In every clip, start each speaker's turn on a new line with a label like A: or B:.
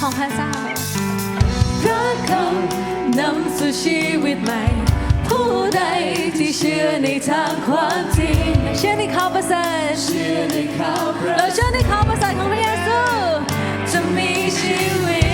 A: ของพระเจ้าพระคำนำสู่ชีวิตใหม่ ผู้ใดที่เชื่อในทางความจริงเชื่อในข่าวประเสริฐเชื่อในข่าวประเราเชื่อในข่าวประเสริฐของพระเยซูจะมีชีวิต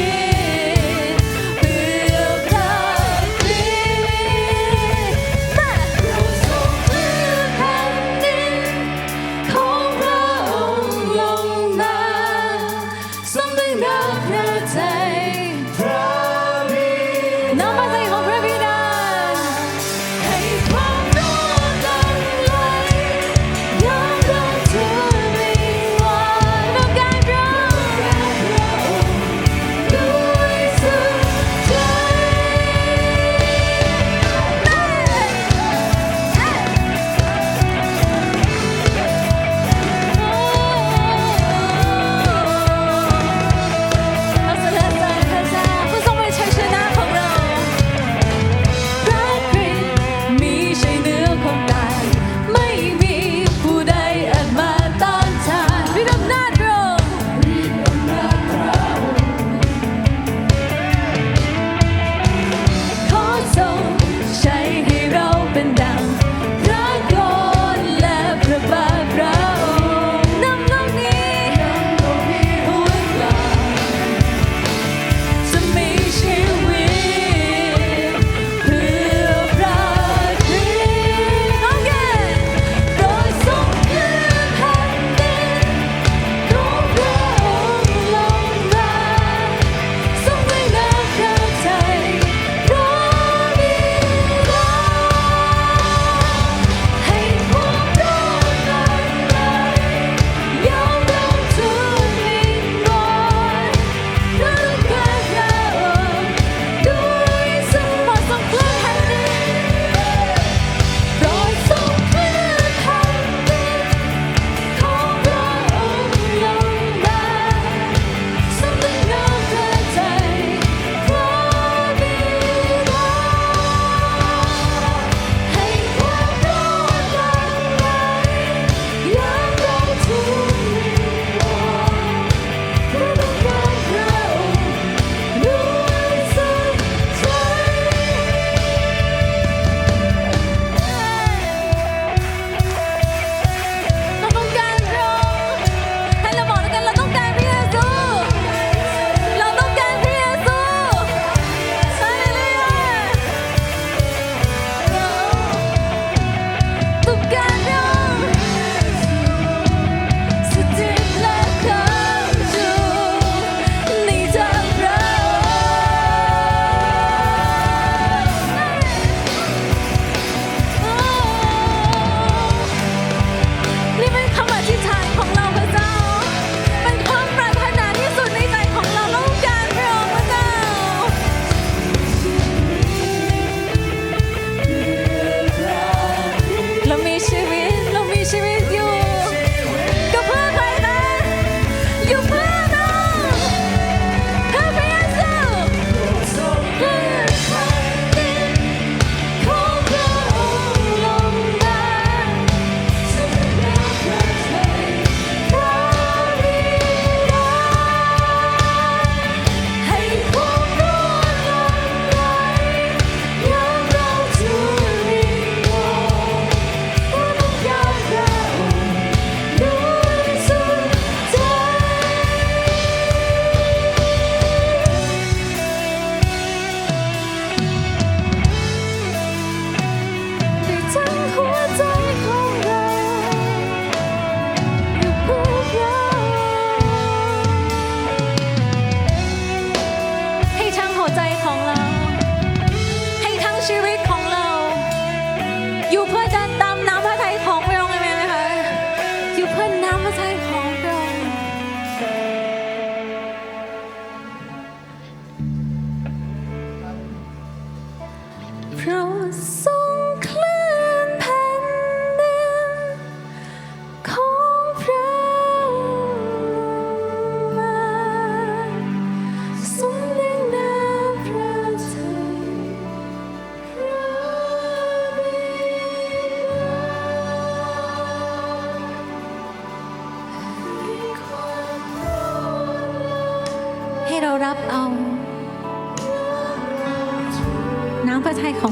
A: prosper.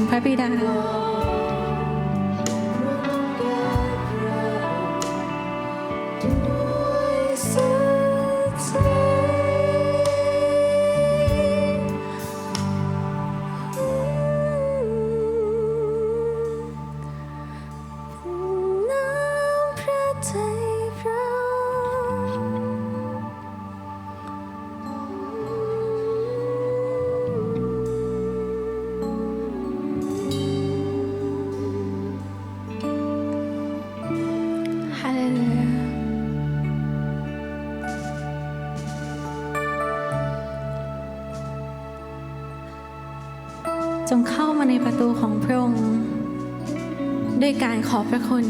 A: ของพระบิดา
B: จงเข้ามาในประตูของพระองค์ด้วยการขอบพระคุณ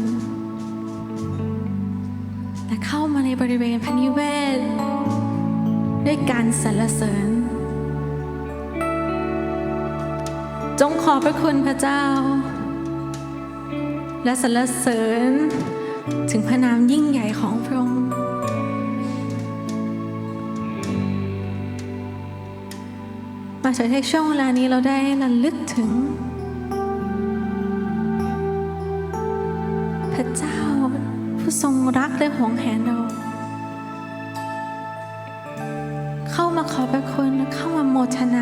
B: และเข้ามาในบริเวณพระนิเวศ ด้วยการสรรเสริญ จงขอบพระคุณพระเจ้า และสรรเสริญถึงพระนามยิ่งใหญ่ของพระองค์ มาสนในช่วงเวลานี้เราได้ระลึกถึง พระเจ้าผู้ทรงรักและหวงแหนเรา เข้ามาขอพระคุณเข้ามาโมทนา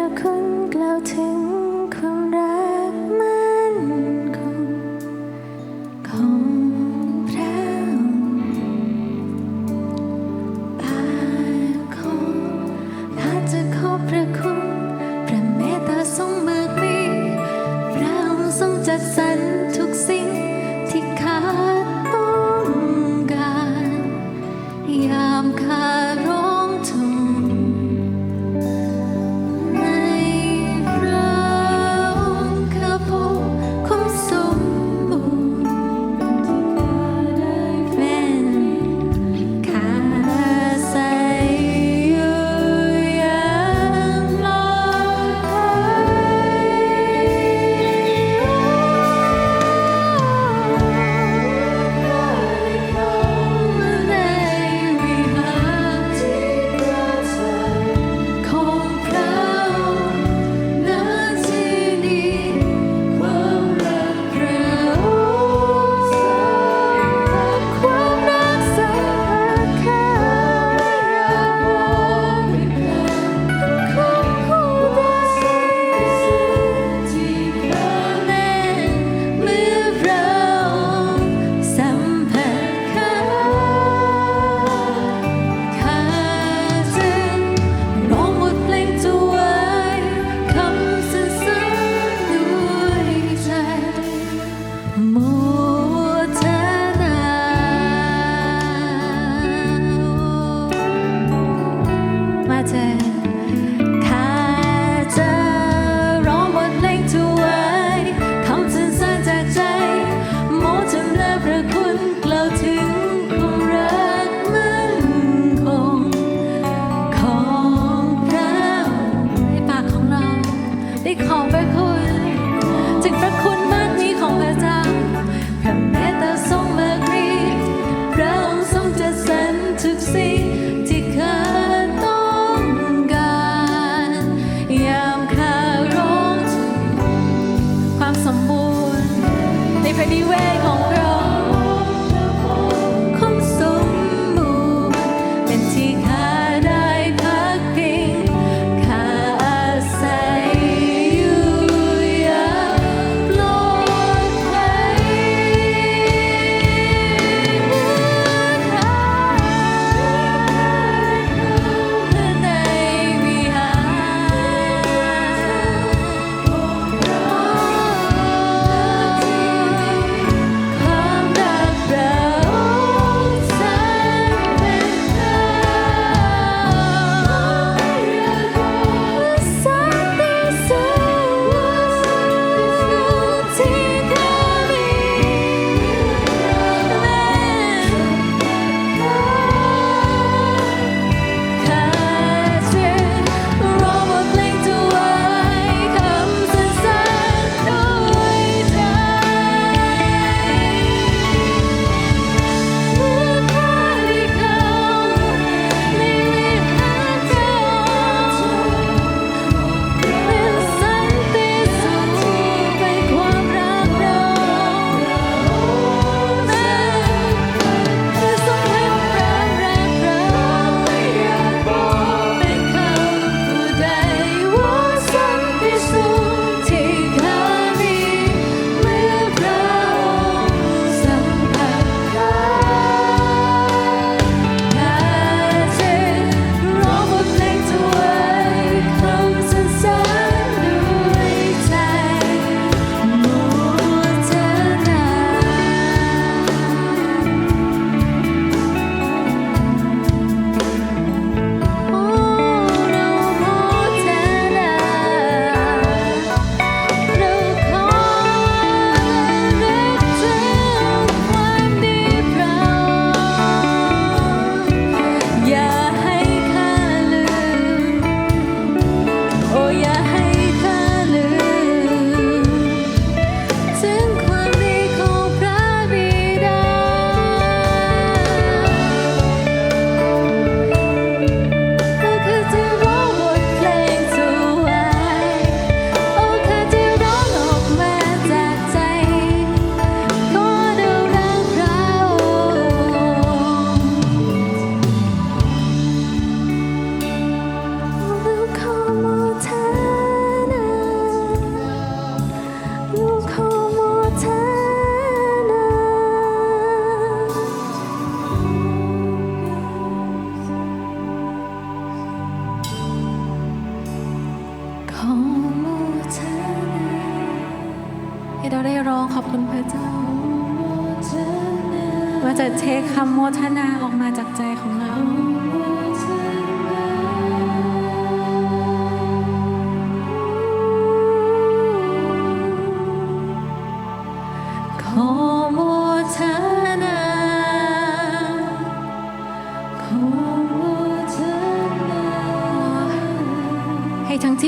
A: I couldn't gloating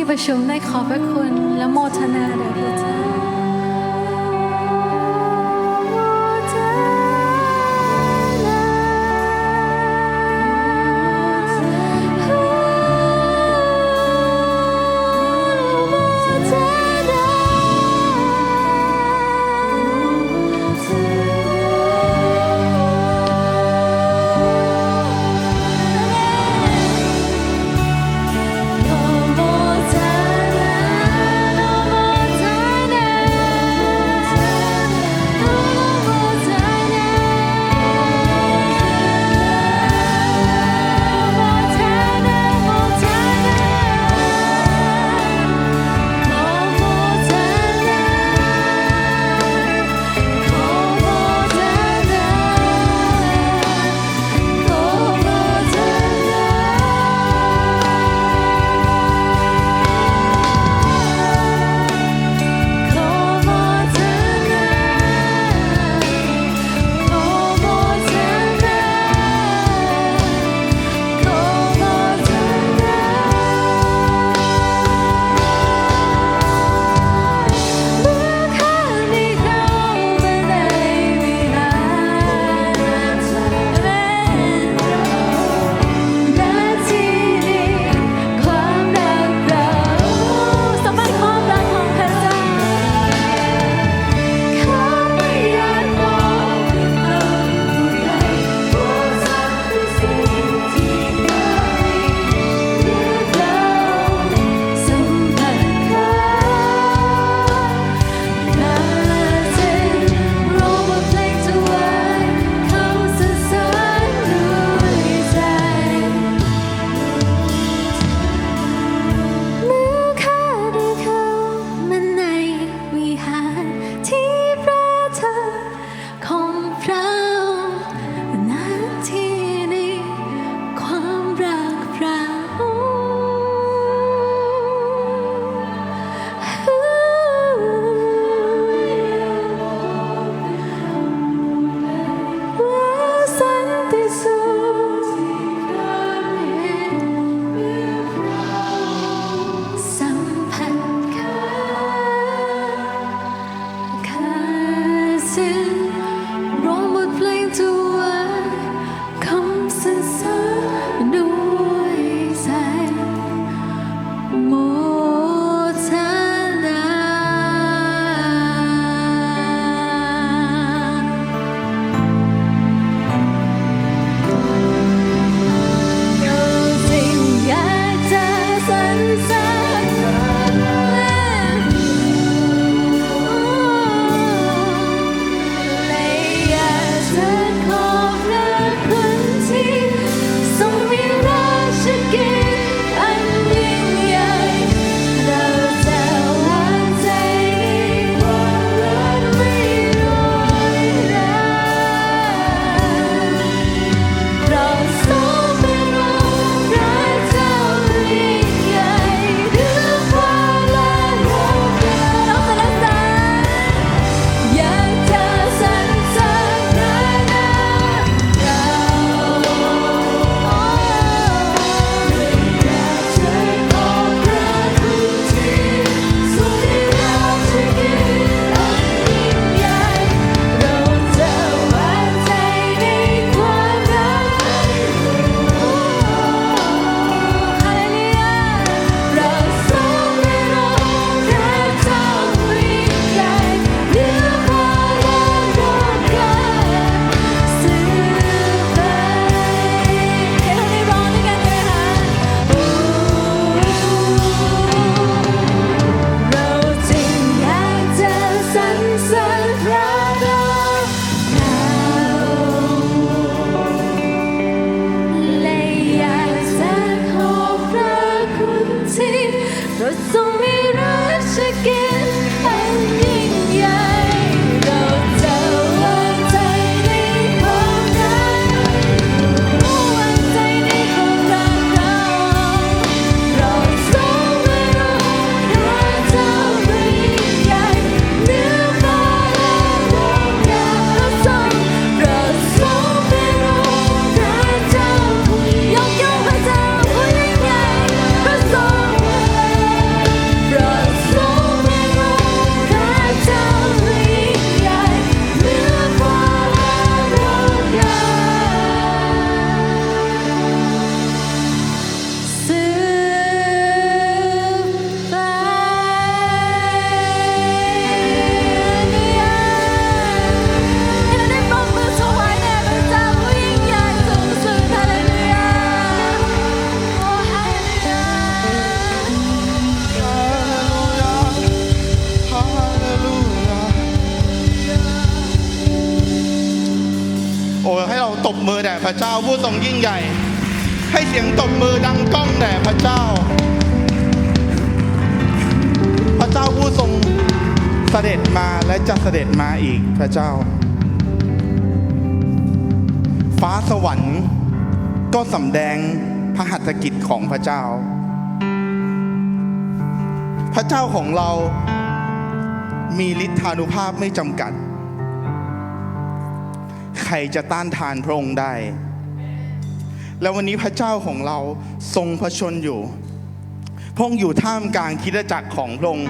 A: ที่ประชุมได้ขอบพระคุณและโมทนาเด่พระเจ้า
C: ระเจ้าผู้ทรงยิ่งใหญ่ ให้เสียงตบมือดังก้องแด่พระเจ้า พระเจ้าผู้ทรงเสด็จมาและจะเสด็จมาอีกพระเจ้า ฟ้าสวรรค์ก็สำแดงพระหัตถกิจของพระเจ้า พระเจ้าของเรามีฤทธานุภาพไม่จำกัด รจะต้านทานพระองค์ได้ แล้ววันนี้พระเจ้าของเราทรงพระชนอยู่ พระองค์อยู่ท่ามกลางคิดจักรของพระองค์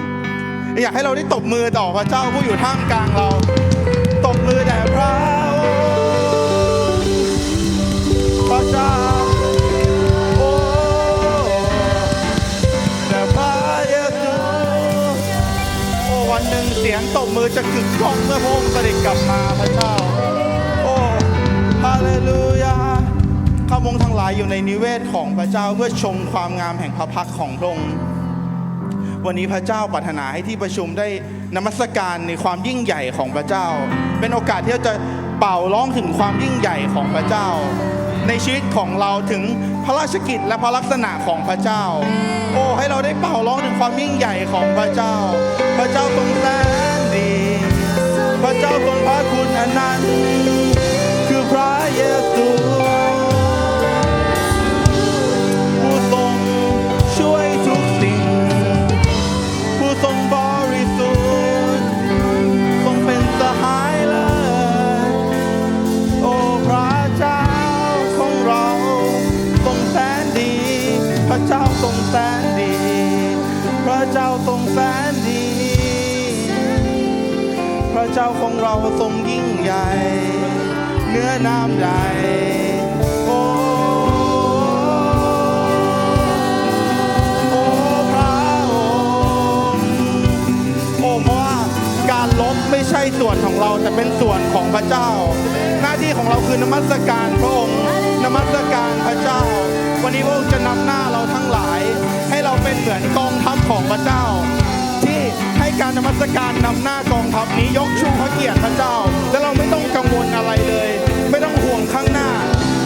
C: อยากให้เราได้ตบมือต่อพระเจ้าผู้อยู่ท่ามกลางเรา ตบมือแด่พระองค์พระเจ้าโอ้แด่พระเยซูโอ้วันหนึ่งเสียงตบมือจะกึกก้องเมื่อพระองค์เสด็จกลับมาพระเจ้า เลลูยาข้ามงทั้งหลายอยู่ในนิเวศของพระเจ้าเพื่อชมความงามแห่งพระพักของพระองค์วันนี้พระเจ้าปรารถนาให้ที่ประชุมได้นมัสการในความยิ่งใหญ่ของพระเจ้า เป็นโอกาสที่เราจะเป่าร้องถึงความยิ่งใหญ่ของพระเจ้า ในชีวิตของเราถึงพระราชกิจและพระลักษณะของพระเจ้า โอ้ให้เราได้เป่าร้องถึงความยิ่งใหญ่ของพระเจ้า พระเจ้าทรงแสนดี พระเจ้าทรงพระคุณอนันต์ เยซูผู้ทรงช่วยทุกสิ่งผู้ทรงบริสุทธิ์ทรงเป็นสหายเลยโอ้พระเจ้าของเราทรงแสนดีพระเจ้าทรงแสนดีพระเจ้าทรงแสนดีพระเจ้าของเราทรงยิ่งใหญ่ เหนื้อน้ำใดโอ้โอ้พระองค์โอ้เพราะว่าการลบไม่ใช่ส่วนของเราแต่เป็นส่วนของพระเจ้า หน้าที่ของเราคือนมัสการพระองค์นมัสการพระเจ้า วันนี้พระองค์จะนำหน้าเราทั้งหลาย ให้เราเป็นเหมือนกองทัพของพระเจ้าที่ให้การนมัสการนำหน้ากองทัพนี้ยกชูพระเกียรติพระเจ้า และเราไม่ต้องกังวลอะไรเลย ข้างหน้า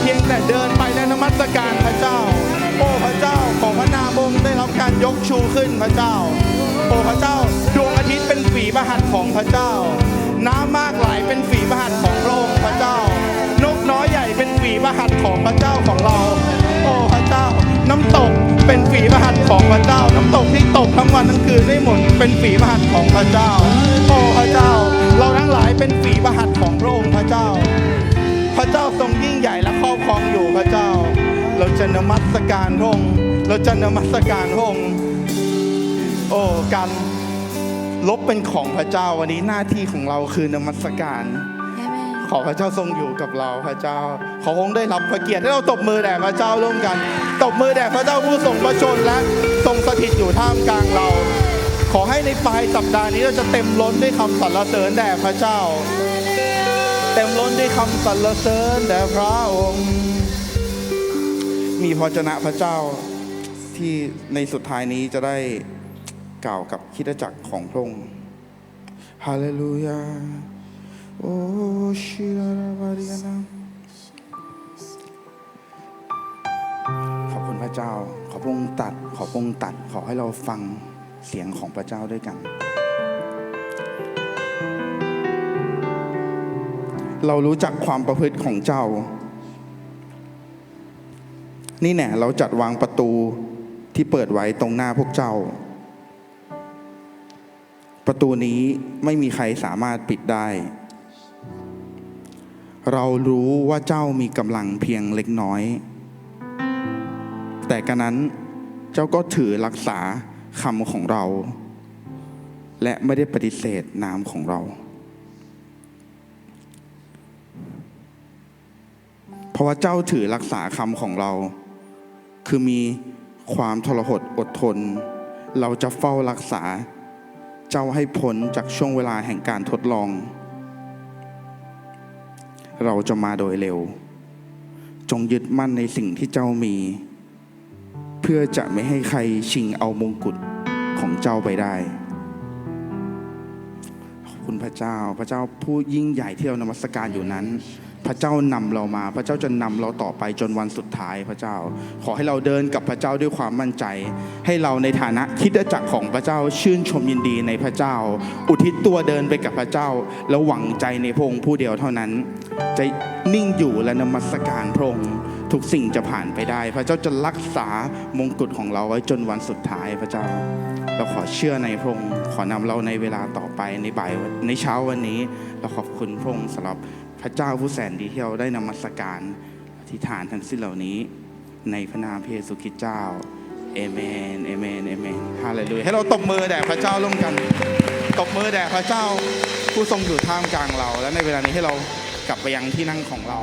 C: เพียงแต่เดินไปและนมัสการพระเจ้า โอ้พระเจ้าของพระนามองค์ได้รับการยกชูขึ้นพระเจ้า โอ้พระเจ้าดวงอาทิตย์เป็นฝีพระหัตของพระเจ้า น้ำมากไหลเป็นฝีพระหัตของพระองค์พระเจ้านกน้อยใหญ่เป็นฝีพระหัตของพระเจ้าของเรา โอ้พระเจ้าน้ำตกเป็นฝีพระหัตของพระเจ้า น้ำตกที่ตกทั้งวันทั้งคืนได้หมดเป็นฝีพระหัตของพระเจ้า โอ้พระเจ้า เราทั้งหลายเป็นฝีพระหัตของพระองค์พระเจ้า พระเจ้าทรงยิ่งใหญ่และครอบครองอยู่พระเจ้า เราจะนมัสการพระองค์เราจะนมัสการพระองค์โอ้การลบเป็นของพระเจ้าวันนี้หน้าที่ของเราคือนมัสการ ขอพระเจ้าทรงอยู่กับเราพระเจ้า ขอคงได้รับพระเกียรติให้เราตบมือแด่พระเจ้าร่วมกัน ตบมือแด่พระเจ้าผู้ทรงพระชนและทรงสถิตอยู่ท่ามกลางเรา ขอให้ในปลายสัปดาห์นี้เราจะเต็มล้นด้วยคำสรรเสริญแด่พระเจ้า เต็มล้นด้วยคำสรรเสริญแด่พระองค์ มีพระชนะพระเจ้าที่ในสุดท้ายนี้จะได้กล่าวกับคริดจักรของพระองค์ฮาเลลูยาโอ้ชิลาราบาริยานาขอบคุณพระเจ้า ขอพระองค์ตัด ขอพระองค์ตัด ขอให้เราฟังเสียงของพระเจ้าด้วยกัน เรารู้จักความประพฤติของเจ้า นี่แน่เราจัดวางประตูที่เปิดไว้ตรงหน้าพวกเจ้า ประตูนี้ไม่มีใครสามารถปิดได้ เรารู้ว่าเจ้ามีกำลังเพียงเล็กน้อย แต่กันนั้นเจ้าก็ถือรักษาคำของเรา และไม่ได้ปฏิเสธนามของเรา เพราะว่าเจ้าถือรักษาคำของเรา คือมีความทรหดอดทน เราจะเฝ้ารักษา เจ้าให้พ้นจากช่วงเวลาแห่งการทดลอง เราจะมาโดยเร็ว จงยึดมั่นในสิ่งที่เจ้ามี เพื่อจะไม่ให้ใครชิงเอามงกุฎของเจ้าไปได้ขอบคุณพระเจ้า พระเจ้าผู้ยิ่งใหญ่ที่เรานมัสการอยู่นั้น พระเจ้านำเรามา พระเจ้าจะนำเราต่อไปจนวันสุดท้ายพระเจ้า ขอให้เราเดินกับพระเจ้าด้วยความมั่นใจ ให้เราในฐานะคิดจักรของพระเจ้าชื่นชมยินดีในพระเจ้า อุทิศตัวเดินไปกับพระเจ้า แล้วหวังใจในพระองค์ผู้เดียวเท่านั้น จะนิ่งอยู่และนมัสการพระองค์ทุกสิ่งจะผ่านไปได้ พระเจ้าจะรักษามงกุฎของเราไว้จนวันสุดท้ายพระเจ้า เราขอเชื่อในพระองค์ขอนำเราในเวลาต่อไปในบ่ายในเช้าวันนี้ เราขอบคุณพระองค์สำหรับ ระเจ้าผู้แสนดีที่เราได้นมัสการอธิษฐานทั้งสิ้นเหล่านี้ ในพระนามพระเยซูคริสต์เจ้าเอเมนเอเมนเอเมนฮาเลลูยาให้เราตบมือแด่พระเจ้าร่วมกัน ตบมือแด่พระเจ้าผู้ทรงอยู่ท่ามกลางเรา และในเวลานี้ให้เรากลับไปยังที่นั่งของเรา